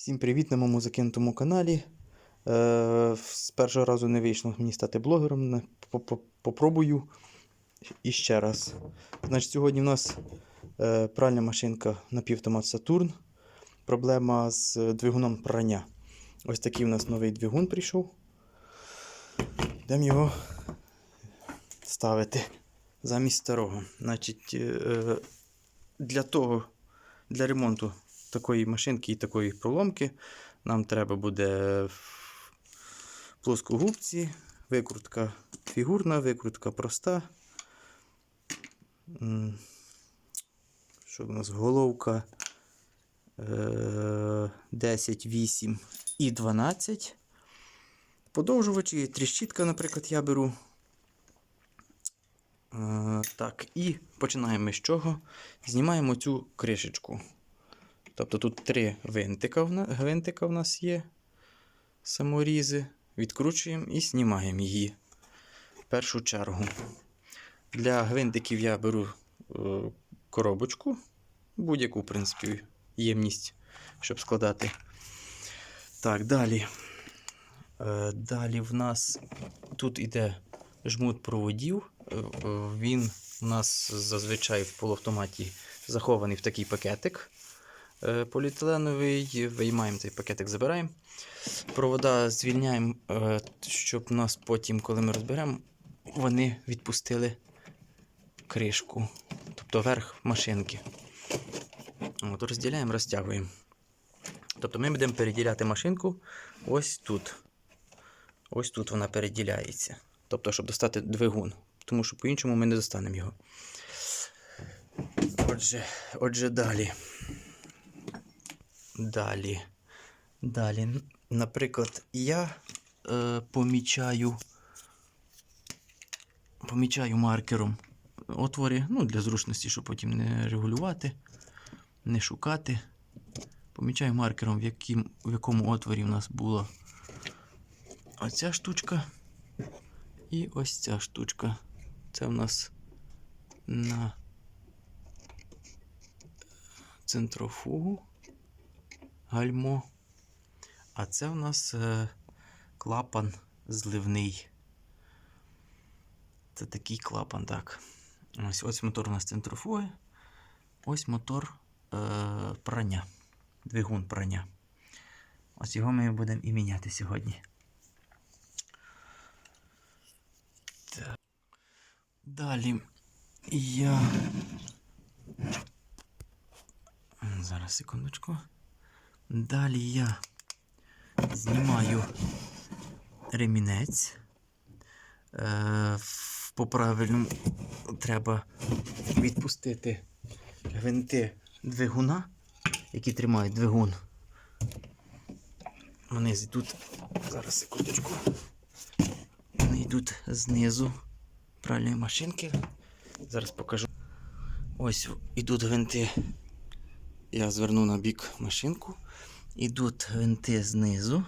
Всім привіт на моєму закинутому каналі. Е, з першого разу не вийшло мені стати блогером. Попробую іще раз. Значить, сьогодні в нас е, пральна машинка напівтомат Сатурн. Проблема з е, двигуном прання. Ось такий у нас новий двигун прийшов. Йдемо його ставити замість старого. Значить, е, для того, для ремонту такої машинки і такої проломки нам треба буде плоскогубці, викрутка фігурна, викрутка проста. Що у нас? Головка е, 10, 8 і 12. Подовжувачі, тріщітка, наприклад, я беру. Е, так, і починаємо з чого? Знімаємо цю кришечку. Тобто тут три винтика в нас, гвинтика в нас є, саморізи. Відкручуємо і знімаємо її в першу чергу. Для гвинтиків я беру е, коробочку, будь-яку, в принципі, ємність, щоб складати. Так, далі. Е, далі в нас тут іде жмут проводів. Е, Він у нас зазвичай в полуавтоматі захований в такий пакетик поліетиленовий. Виймаємо цей пакетик, забираємо. Провода звільняємо, е, щоб нас потім, коли ми розберемо, вони відпустили кришку, тобто верх машинки. От, розділяємо, розтягуємо. Тобто ми будемо переділяти машинку ось тут. Ось тут вона переділяється. Тобто, щоб достати двигун. Тому що по-іншому ми не достанемо його. Отже, отже, далі. Далі. Далі. Наприклад, я е, помічаю, помічаю маркером отвори, ну, для зручності, щоб потім не регулювати, не шукати. Помічаю маркером, в, яким, в якому отворі в нас була оця штучка. І ось ця штучка. Це в нас на центрофугу гальмо. А це в нас е, клапан зливний. Це такий клапан, так. Ось ось мотор у нас центрофуги. Ось мотор е, прання. Двигун прання. Ось його ми будемо і міняти сьогодні. Так. Далі я. Зараз секундочку. Далі я знімаю ремінець. Е, по правильному треба відпустити гвинти двигуна, які тримають двигун. Вони йдуть. Зараз секундочку. Вони йдуть знизу пральної машинки. Зараз покажу. Ось йдуть гвинти. Я зверну на бік машинку. Ідуть гвинти знизу.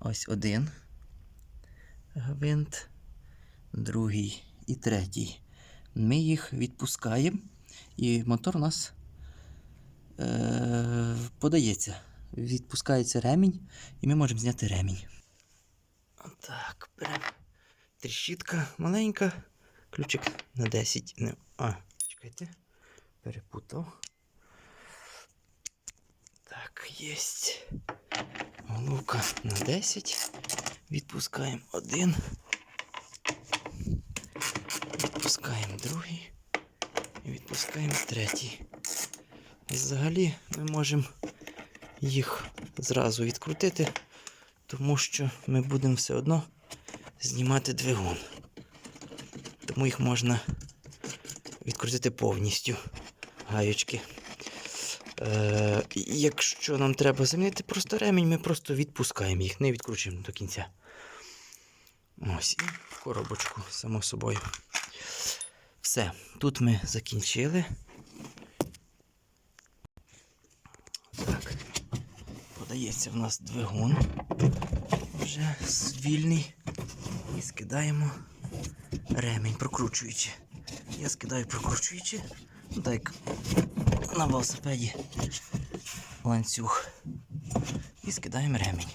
Ось один гвинт, другий і третій. Ми їх відпускаємо, і мотор у нас е- подається. Відпускається ремінь, і ми можемо зняти ремінь. Так, беремо тріщітка маленька. Ключик на 10. Не... А, чекайте. Перепутав. Так, єсть. Головка на 10. Відпускаємо один. Відпускаємо другий. І відпускаємо третій. Взагалі ми можемо їх зразу відкрутити, тому що ми будемо все одно знімати двигун. Тому їх можна відкрутити повністю гаючки. Е, якщо нам треба замінити просто ремінь, ми просто відпускаємо їх, не відкручуємо до кінця. Ось, і в коробочку, само собою. Все, тут ми закінчили. Так, подається в нас двигун. Вже вільний. І скидаємо ремінь, прокручуючи. Я скидаю прокручуючи. Ну, так на велосипеді ланцюг. і скидаємо ремінь.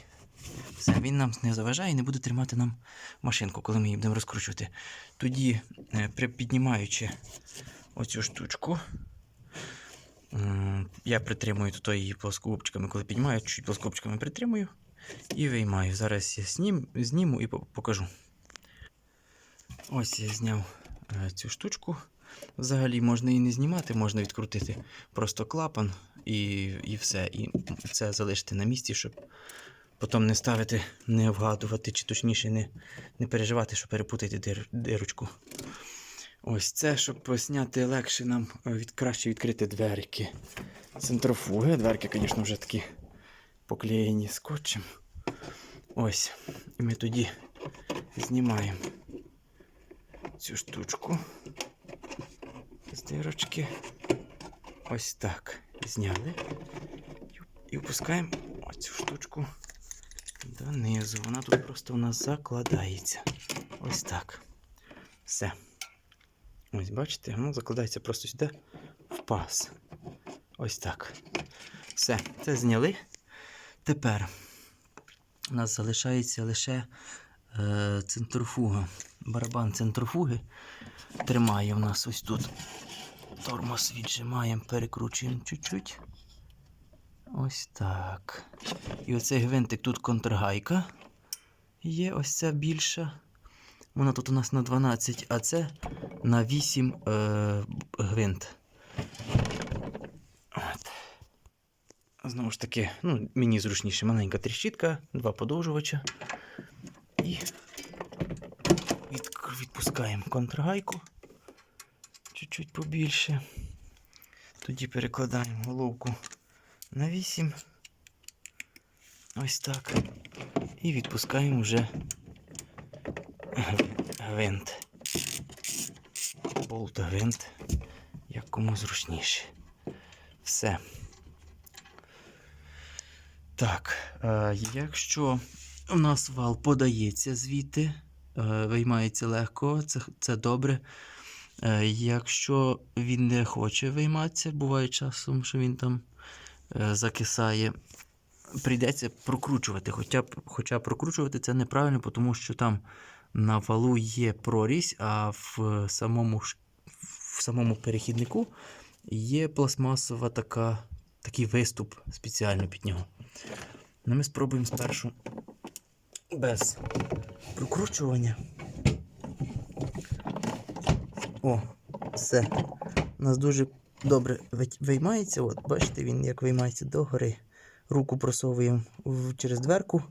Все, він нам не заважає і не буде тримати нам машинку, коли ми її будемо розкручувати. Тоді, е, припіднімаючи оцю штучку, я притримую тут її плоскогубчиками, коли піднімаю, чуть плоскогубчиками притримую і виймаю. Зараз я знім, зніму і покажу. Ось я зняв е, цю штучку. Взагалі можна і не знімати, можна відкрутити просто клапан і, і все. І це залишити на місці, щоб потім не ставити, не вгадувати, чи точніше не, не переживати, що перепутати дир, дирочку. Ось це, щоб зняти легше нам е, від, краще відкрити дверки. Центрофуги. Дверки, звісно, вже такі поклеєні скотчем. Ось. І ми тоді знімаємо цю штучку з дирочки. Ось так. Зняли. І впускаємо оцю штучку донизу. Вона тут просто у нас закладається. Ось так. Все. Ось, бачите, воно закладається просто сюди в паз. Ось так. Все, це зняли. Тепер у нас залишається лише е, центрофуга. Барабан центрофуги тримає у нас ось тут. Тормоз віджимаємо, перекручуємо чуть-чуть. Ось так. І оцей гвинтик тут контргайка. Є ось ця більша. Вона тут у нас на 12, а це на 8 е, гвинт. От. Знову ж таки, ну, мені зручніше маленька тріщітка, два подовжувача. І відпускаємо контргайку чуть-чуть побільше. Тоді перекладаємо головку на 8. Ось так. І відпускаємо вже гвинт. Болт гвинт, як кому зручніше. Все. Так, е, якщо у нас вал подається звідти, виймається легко, це, це добре. Е, якщо він не хоче вийматися, буває часом, що він там е, закисає, прийдеться прокручувати. Хоча, хоча прокручувати це неправильно, тому що там на валу є прорізь, а в самому, в самому перехіднику є пластмасова така, такий виступ спеціально під нього. Ну, ми спробуємо спершу без прокручування. О, все. У нас дуже добре виймається. От, бачите, він як виймається догори. Руку просовуємо через дверку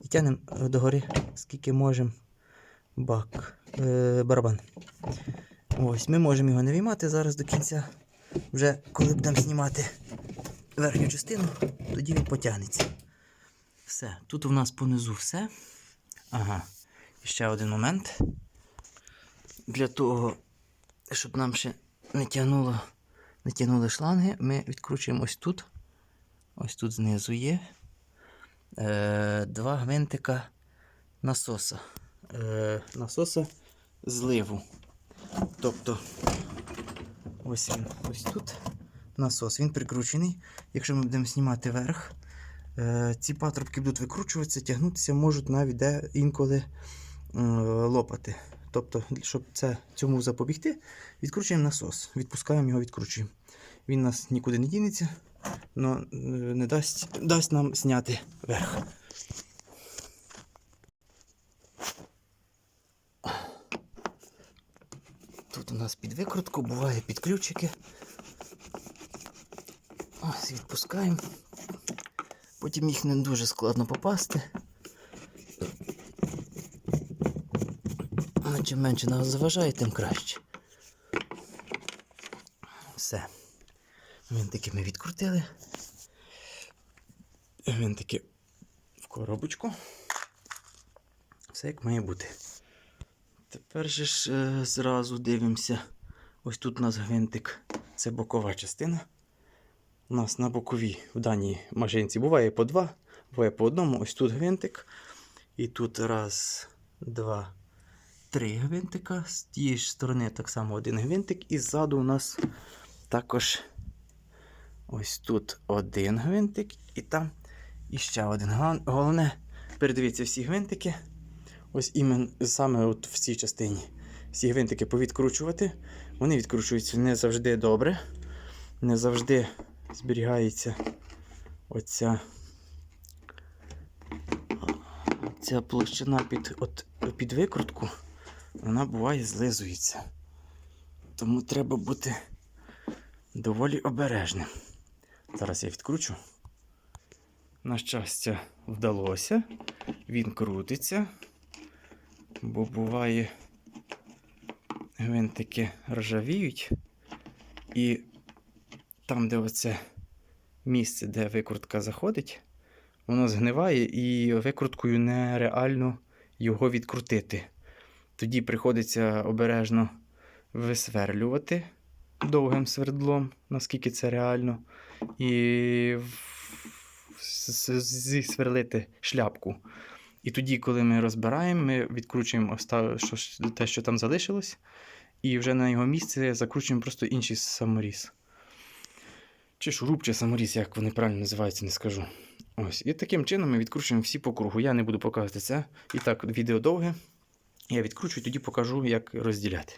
і тягнемо е, догори, скільки можемо бак, е, барабан. Ось, ми можемо його не виймати зараз до кінця. Вже коли будемо знімати верхню частину, тоді він потягнеться. Все, тут у нас понизу все. Ага. Ще один момент. Для того, щоб нам ще не тягнуло, не тягнули шланги, ми відкручуємо ось тут. Ось тут знизу є. Е, два гвинтика насоса. Е, насоса зливу. Тобто, ось він, ось тут насос. Він прикручений. Якщо ми будемо знімати верх, ці патрубки будуть викручуватися, тягнутися, можуть навіть де інколи е, лопати. Тобто, щоб це, цьому запобігти, відкручуємо насос, відпускаємо його, відкручуємо. Він нас нікуди не дінеться, але не дасть, дасть нам зняти верх. Тут у нас під викрутку буває під ключики. Ось відпускаємо. Потім їх не дуже складно попасти. А чим менше нас заважає, тим краще. Все. Винтики ми відкрутили. Винтики в коробочку. Все як має бути. Тепер же ж е, зразу дивимося. Ось тут у нас гвинтик. Це бокова частина. У нас на боковій в даній машинці буває по два, буває по одному. Ось тут гвинтик. І тут раз, два, три гвинтика. З тієї ж сторони так само один гвинтик. І ззаду у нас також ось тут один гвинтик, і там І ще один. Головне, передивіться всі гвинтики. Ось іменно саме от в цій частині. Всі гвинтики повідкручувати. Вони відкручуються не завжди добре. Не завжди зберігається оця, ця площина під, от, під викрутку. Вона буває злизується. Тому треба бути доволі обережним. Зараз я відкручу. На щастя, вдалося. Він крутиться, бо буває гвинтики ржавіють. І там, де оце місце, де викрутка заходить, воно згниває і викруткою нереально його відкрутити. Тоді приходиться обережно висверлювати довгим свердлом, наскільки це реально, і зісверлити шляпку. І тоді, коли ми розбираємо, ми відкручуємо те, що там залишилось, і вже на його місце закручуємо просто інший саморіз. Чи шуруп, чи саморіз, як вони правильно називаються, не скажу. Ось. І таким чином ми відкручуємо всі по кругу. Я не буду показувати це. І так, відео довге. Я відкручую, тоді покажу, як розділяти.